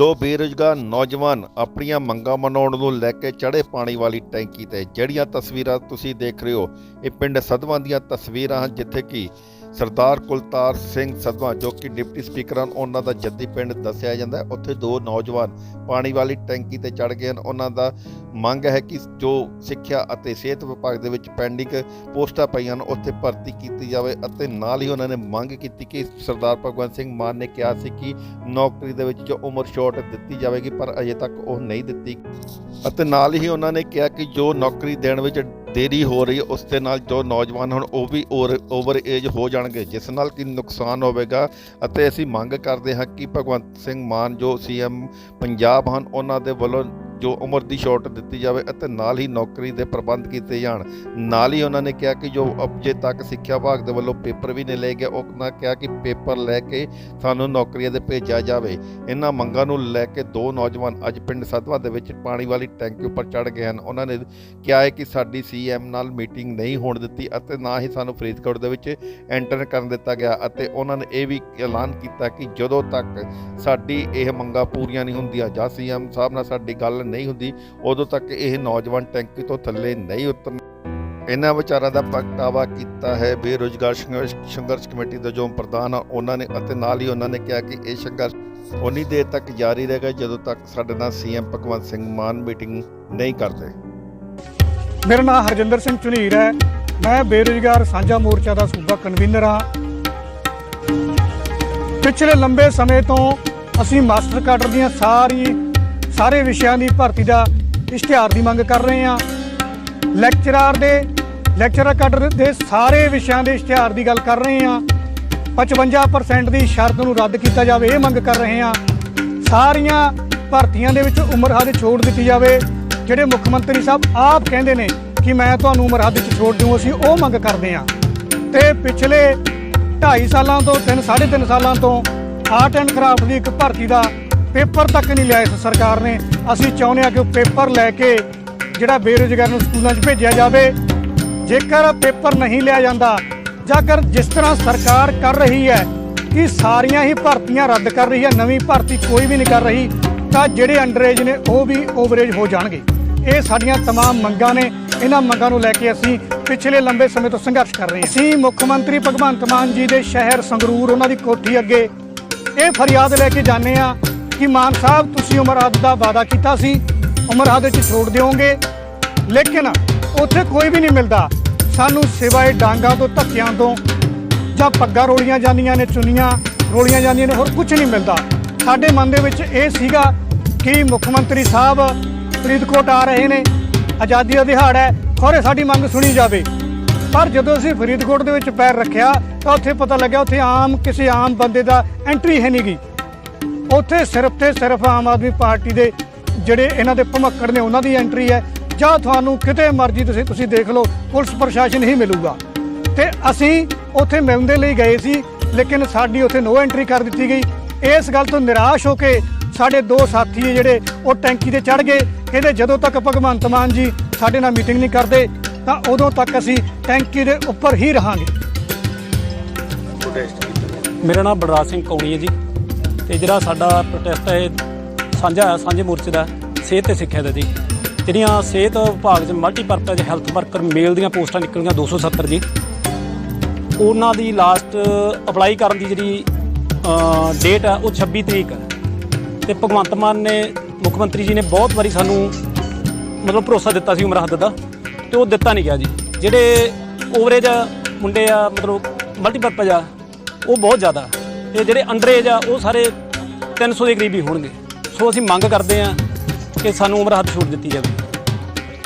ਦੋ ਬੇਰੁਜ਼ਗਾਰ ਨੌਜਵਾਨ ਆਪਣੀਆਂ ਮੰਗਾਂ ਮਨਾਉਣ ਨੂੰ ਲੈ ਕੇ ਚੜੇ ਪਾਣੀ ਵਾਲੀ ਟੈਂਕੀ ਤੇ, ਜਿਹੜੀਆਂ ਤਸਵੀਰਾਂ ਤੁਸੀਂ ਦੇਖ ਰਹੇ ਹੋ, ਇਹ ਪਿੰਡ ਸਦਵਾਂ ਦੀਆਂ ਤਸਵੀਰਾਂ ਹਨ, ਜਿੱਥੇ ਕਿ ਸਰਦਾਰ ਕੁਲਤਾਰ ਸਿੰਘ ਸਦਵਾਂ ਜੋ ਕਿ ਡਿਪਟੀ ਸਪੀਕਰ ਹਨ, ਉਹਨਾਂ ਦਾ ਜੱਦੀ ਪਿੰਡ ਦੱਸਿਆ ਜਾਂਦਾ ਉੱਥੇ ਦੋ ਨੌਜਵਾਨ ਪਾਣੀ ਵਾਲੀ ਟੈਂਕੀ ਤੇ ਚੜ ਗਏ ਹਨ। ਉਹਨਾਂ ਦਾ ਮੰਗ ਹੈ ਕਿ ਜੋ ਸਿੱਖਿਆ ਅਤੇ ਸਿਹਤ ਵਿਭਾਗ ਦੇ ਵਿੱਚ ਪੈਂਡਿੰਗ ਪੋਸਟਾਂ ਪਈਆਂ ਹਨ, ਉੱਥੇ ਭਰਤੀ ਕੀਤੀ ਜਾਵੇ ਅਤੇ ਨਾਲ ਹੀ ਉਹਨਾਂ ਨੇ ਮੰਗ ਕੀਤੀ ਕਿ ਸਰਦਾਰ ਭਗਵੰਤ ਸਿੰਘ ਮਾਨ ਨੇ ਕਿਹਾ ਸੀ ਕਿ ਨੌਕਰੀ ਦੇ ਵਿੱਚ ਜੋ ਉਮਰ ਛੋਟ ਦਿੱਤੀ ਜਾਵੇਗੀ, ਪਰ ਅਜੇ ਤੱਕ ਉਹ ਨਹੀਂ ਦਿੱਤੀ। ਅਤੇ ਨਾਲ ਹੀ ਉਹਨਾਂ ਨੇ ਕਿਹਾ ਕਿ ਜੋ ਨੌਕਰੀ ਦੇਣ ਵਿੱਚ ਦੇਰੀ ਹੋ ਰਹੀ ਉਸ ਦੇ ਨਾਲ ਜੋ ਨੌਜਵਾਨ ਹਨ, ਉਹ ਵੀ ਓਵਰ ਏਜ ਹੋ ਜਾਣਗੇ, ਜਿਸ ਨਾਲ ਕਿ ਨੁਕਸਾਨ ਹੋਵੇਗਾ। ਅਤੇ ਅਸੀਂ ਮੰਗ ਕਰਦੇ ਹਾਂ ਕਿ ਭਗਵੰਤ ਸਿੰਘ ਮਾਨ ਜੋ ਸੀਐਮ ਪੰਜਾਬ ਹਨ, ਉਹਨਾਂ ਦੇ ਵੱਲੋਂ ਜੋ ਉਮਰ ਦੀ ਛੋਟ ਦਿੱਤੀ ਜਾਵੇ ਅਤੇ ਨਾਲ ਹੀ ਨੌਕਰੀ ਦੇ ਪ੍ਰਬੰਧ ਕੀਤੇ ਜਾਣ। ਨਾਲ ਹੀ ਉਹਨਾਂ ਨੇ ਕਿਹਾ ਕਿ ਜੋ ਅਜੇ ਤੱਕ ਸਿੱਖਿਆ ਵਿਭਾਗ ਦੇ ਵੱਲੋਂ ਪੇਪਰ ਵੀ ਨਹੀਂ ਲਏ ਗਏ ਉਹਨਾਂ ਕਿਹਾ ਕਿ ਪੇਪਰ ਲੈ ਕੇ ਸਾਨੂੰ ਨੌਕਰੀਆਂ ਦੇ ਭੇਜਿਆ ਜਾਵੇ। ਇਹਨਾਂ ਮੰਗਾਂ ਨੂੰ ਲੈ ਕੇ ਦੋ ਨੌਜਵਾਨ ਅੱਜ ਪਿੰਡ ਸਦਵਾ ਦੇ ਵਿੱਚ ਪਾਣੀ ਵਾਲੀ ਟੈਂਕੀ ਉੱਪਰ ਚੜ ਗਏ ਹਨ। ਉਹਨਾਂ ਨੇ ਕਿਹਾ ਹੈ ਕਿ ਸਾਡੀ ਸੀਐਮ ਨਾਲ ਮੀਟਿੰਗ ਨਹੀਂ ਹੋਣ ਦਿੱਤੀ ਅਤੇ ਨਾ ਹੀ ਸਾਨੂੰ ਫਰੀਦਕੋਟ ਦੇ ਵਿੱਚ ਐਂਟਰ ਕਰਨ ਦਿੱਤਾ ਗਿਆ ਅਤੇ ਉਹਨਾਂ ਨੇ ਇਹ ਵੀ ਐਲਾਨ ਕੀਤਾ ਕਿ ਜਦੋਂ ਤੱਕ ਸਾਡੀ ਇਹ ਮੰਗਾਂ ਪੂਰੀਆਂ ਨਹੀਂ ਹੁੰਦੀਆਂ ਜਾਂ ਸੀਐਮ ਸਾਹਿਬ ਨਾਲ ਸਾਡੀ ਗੱਲ ਨਹੀਂ ਹੁੰਦੀ, ਉਦੋਂ ਤੱਕ ਇਹ ਨੌਜਵਾਨ ਟੈਂਕੀ ਤੋਂ ਥੱਲੇ ਨਹੀਂ ਉਤਰਨ ਇਹਨਾਂ ਵਿਚਾਰਾਂ ਦਾ ਪ੍ਰਗਟਾਵਾ ਕੀਤਾ ਹੈ। ਬੇਰੁਜ਼ਗਾਰ ਸੰਘਰਸ਼ ਕਮੇਟੀ ਦੇ ਜੋ ਪ੍ਰਧਾਨ ਆ ਉਹਨਾਂ ਨੇ ਅਤੇ ਨਾਲ ਹੀ ਉਹਨਾਂ ਨੇ ਕਿਹਾ ਕਿ ਇਹ ਸੰਘਰਸ਼ ਉਨੀ ਦੇਰ ਤੱਕ ਜਾਰੀ ਰਹੇਗਾ ਜਦੋਂ ਤੱਕ ਸਾਡੇ ਨਾਲ ਸੀਐਮ ਭਗਵੰਤ ਸਿੰਘ ਮਾਨ ਮੀਟਿੰਗ ਨਹੀਂ ਕਰਦੇ। ਮੇਰਾ ਨਾਮ ਹਰਜਿੰਦਰ ਸਿੰਘ ਝੁਨੀਰ ਹੈ। ਮੈਂ ਬੇਰੁਜ਼ਗਾਰ ਸਾਂਝਾ ਮੋਰਚਾ ਦਾ ਸੂਬਾ ਕਨਵੀਨਰ ਹਾਂ। ਪਿਛਲੇ ਲੰਬੇ ਸਮੇਂ ਤੋਂ ਅਸੀਂ ਮਾਸਟਰ ਕਾਡਰ ਦੀਆਂ ਸਾਰੀ ਸਾਰੇ ਵਿਸ਼ਿਆਂ ਦੀ ਭਰਤੀ ਦਾ ਇਸ਼ਤਿਹਾਰ ਦੀ ਮੰਗ ਕਰ ਰਹੇ ਹਾਂ। ਲੈਕਚਰਾਰ ਦੇ ਲੈਕਚਰਰ ਕਾਡਰ ਦੇ ਸਾਰੇ ਵਿਸ਼ਿਆਂ ਦੇ ਇਸ਼ਤਿਹਾਰ ਦੀ ਗੱਲ ਕਰ ਰਹੇ ਹਾਂ। 55% ਦੀ ਸ਼ਰਤ ਨੂੰ ਰੱਦ ਕੀਤਾ ਜਾਵੇ, ਇਹ ਮੰਗ ਕਰ ਰਹੇ ਹਾਂ। ਸਾਰੀਆਂ ਭਰਤੀਆਂ ਦੇ ਵਿੱਚ ਉਮਰ ਹੱਦ ਛੋੜ ਦਿੱਤੀ ਜਾਵੇ, ਜਿਹੜੇ ਮੁੱਖ ਮੰਤਰੀ ਸਾਹਿਬ ਆਪ ਕਹਿੰਦੇ ਨੇ ਕਿ ਮੈਂ ਤੁਹਾਨੂੰ ਉਮਰ ਹੱਦ 'ਚ ਛੋੜ ਦਿਉ, ਅਸੀਂ ਉਹ ਮੰਗ ਕਰਦੇ ਹਾਂ। ਤੇ ਪਿਛਲੇ 2.5 ਸਾਲਾਂ ਤੋਂ 3 3.5 ਸਾਲਾਂ ਤੋਂ ਆਰਟ ਐਂਡ ਕਰਾਫਟ ਦੀ ਇੱਕ ਭਰਤੀ ਦਾ ਪੇਪਰ ਤੱਕ ਨਹੀਂ ਲਿਆ ਇਸ ਸਰਕਾਰ ਨੇ ਅਸੀਂ ਚਾਹੁੰਦੇ ਹਾਂ ਕਿ ਉਹ ਪੇਪਰ ਲੈ ਕੇ ਜਿਹੜਾ ਬੇਰੁਜ਼ਗਾਰ ਨੂੰ ਸਕੂਲਾਂ 'ਚ ਭੇਜਿਆ ਜਾਵੇ ਜੇਕਰ ਪੇਪਰ ਨਹੀਂ ਲਿਆ ਜਾਂਦਾ ਜਾਂ ਕਰ ਜਿਸ ਤਰ੍ਹਾਂ ਸਰਕਾਰ ਕਰ ਰਹੀ ਹੈ ਕਿ ਸਾਰੀਆਂ ਹੀ ਭਰਤੀਆਂ ਰੱਦ ਕਰ ਰਹੀ ਹੈ ਨਵੀਂ ਭਰਤੀ ਕੋਈ ਵੀ ਨਹੀਂ ਕਰ ਰਹੀ ਤਾਂ ਜਿਹੜੇ ਅੰਡਰਏਜ ਨੇ ਉਹ ਵੀ ਓਵਰਏਜ ਹੋ ਜਾਣਗੇ ਇਹ ਸਾਡੀਆਂ तमाम ਮੰਗਾਂ ਨੇ ਇਹਨਾਂ ਮੰਗਾਂ ਨੂੰ ਲੈ ਕੇ ਅਸੀਂ ਪਿਛਲੇ ਲੰਬੇ ਸਮੇਂ ਤੋਂ ਸੰਘਰਸ਼ ਕਰ ਰਹੇ ਹਾਂ ਅਸੀਂ ਮੁੱਖ ਮੰਤਰੀ ਭਗਵੰਤ ਮਾਨ ਜੀ ਦੇ ਸ਼ਹਿਰ ਸੰਗਰੂਰ ਉਹਨਾਂ ਦੀ ਕੋਠੀ ਅੱਗੇ ਇਹ ਫਰਿਆਦ ਲੈ ਕੇ ਜਾਂਦੇ ਆ ਕਿ ਮਾਨ ਸਾਹਿਬ, ਤੁਸੀਂ ਉਮਰ ਹੱਦ ਦਾ ਵਾਅਦਾ ਕੀਤਾ ਸੀ। ਉਮਰ ਹੱਦ ਵਿੱਚ ਛੋੜ ਦਿਓਗੇ। ਲੇਕਿਨ ਉੱਥੇ ਕੋਈ ਵੀ ਨਹੀਂ ਮਿਲਦਾ। ਸਾਨੂੰ ਸਿਵਾਏ ਡਾਂਗਾ ਤੋਂ, ਧੱਕਿਆਂ ਤੋਂ ਜਾਂ ਪੱਗਾਂ ਰੋਲੀਆਂ ਜਾਂਦੀਆਂ ਨੇ, ਚੁੰਨੀਆਂ ਰੋਲੀਆਂ ਜਾਂਦੀਆਂ ਨੇ, ਹੋਰ ਕੁਝ ਨਹੀਂ ਮਿਲਦਾ। ਸਾਡੇ ਮਨ ਦੇ ਵਿੱਚ ਇਹ ਸੀਗਾ ਕਿ ਮੁੱਖ ਮੰਤਰੀ ਸਾਹਿਬ ਫਰੀਦਕੋਟ ਆ ਰਹੇ ਨੇ। ਆਜ਼ਾਦੀ ਦਾ ਦਿਹਾੜਾ ਹੈ, ਖੋਰੇ ਸਾਡੀ ਮੰਗ ਸੁਣੀ ਜਾਵੇ। ਪਰ ਜਦੋਂ ਅਸੀਂ ਫਰੀਦਕੋਟ ਦੇ ਵਿੱਚ ਪੈਰ ਰੱਖਿਆ, ਤਾਂ ਉੱਥੇ ਪਤਾ ਲੱਗਿਆ, ਉੱਥੇ ਆਮ, ਕਿਸੇ ਆਮ ਬੰਦੇ ਦਾ ਐਂਟਰੀ ਹੈ ਨਹੀਂਗੀ ਉੱਥੇ ਸਿਰਫ ਤੇ ਸਿਰਫ ਆਮ ਆਦਮੀ ਪਾਰਟੀ ਦੇ ਜਿਹੜੇ ਇਹਨਾਂ ਦੇ ਭਮੱਕੜ ਨੇ ਉਹਨਾਂ ਦੀ ਐਂਟਰੀ ਹੈ। ਜਾਂ ਤੁਹਾਨੂੰ ਕਿਤੇ ਮਰਜ਼ੀ ਤੁਸੀਂ ਤੁਸੀਂ ਦੇਖ ਲਓ ਪੁਲਿਸ ਪ੍ਰਸ਼ਾਸਨ ਹੀ ਮਿਲੂਗਾ। ਤੇ ਅਸੀਂ ਉੱਥੇ ਮਿਲਣ ਦੇ ਲਈ ਗਏ ਸੀ ਲੇਕਿਨ ਸਾਡੀ ਉੱਥੇ ਨੋ ਐਂਟਰੀ ਕਰ ਦਿੱਤੀ ਗਈ। ਇਸ ਗੱਲ ਤੋਂ ਨਿਰਾਸ਼ ਹੋ ਕੇ ਸਾਡੇ ਦੋ ਸਾਥੀ ਜਿਹੜੇ ਉਹ ਟੈਂਕੀ ਤੇ ਚੜ ਗਏ। ਕਹਿੰਦੇ ਜਦੋਂ ਤੱਕ ਭਗਵੰਤ ਮਾਨ ਜੀ ਸਾਡੇ ਨਾਲ ਮੀਟਿੰਗ ਨਹੀਂ ਕਰਦੇ ਤਾਂ ਉਦੋਂ ਤੱਕ ਅਸੀਂ ਟੈਂਕੀ ਦੇ ਉੱਪਰ ਹੀ ਰਹਾਂਗੇ। ਮੇਰਾ ਨਾਮ ਬਲਰਾਜ ਸਿੰਘ ਕੌਣੀ ਹੈ ਜੀ। ਤੇ ਜਿਹੜਾ ਸਾਡਾ ਪ੍ਰੋਟੈਸਟ ਹੈ ਸਾਂਝਾ ਸਾਂਝੇ ਮੋਰਚੇ ਦਾ, ਸਿਹਤ ਤੇ ਸਿੱਖਿਆ ਦਾ ਜੀ। ਜਿਹੜੀਆਂ ਸਿਹਤ ਵਿਭਾਗ 'ਚ ਮਲਟੀਪਰਪਜ਼ ਹੈਲਥ ਵਰਕਰ ਮੇਲ ਦੀਆਂ ਪੋਸਟਾਂ ਨਿਕਲੀਆਂ 270 ਜੀ। ਉਹਨਾਂ ਦੀ ਲਾਸਟ ਅਪਲਾਈ ਕਰਨ ਦੀ ਜਿਹੜੀ ਡੇਟ ਆ ਉਹ 26 ਤਰੀਕ ਹੈ। ਤੇ ਭਗਵੰਤ ਮਾਨ ਨੇ, ਮੁੱਖ ਮੰਤਰੀ ਜੀ ਨੇ ਬਹੁਤ ਵਾਰੀ ਸਾਨੂੰ ਮਤਲਬ ਭਰੋਸਾ ਦਿੱਤਾ ਸੀ ਉਮਰ ਹੱਦ ਦਾ, ਤੇ ਉਹ ਦਿੱਤਾ ਨਹੀਂ ਗਿਆ ਜੀ। ਜਿਹੜੇ ਓਵਰੇਜ ਮੁੰਡੇ ਆ, ਮਤਲਬ ਮਲਟੀਪਰਪਜ਼ ਆ, ਉਹ ਬਹੁਤ ਜ਼ਿਆਦਾ। ਤੇ ਜਿਹੜੇ ਅੰਡਰੇਜ ਆ, ਉਹ ਸਾਰੇ 300 ਦੇ ਕਰੀਬ ਹੀ ਹੋਣਗੇ। ਸੋ ਅਸੀਂ ਮੰਗ ਕਰਦੇ ਆ ਕਿ ਸਾਨੂੰ ਉਮਰ ਹੱਦ ਛੋਟ ਦਿੱਤੀ ਜਾਵੇ।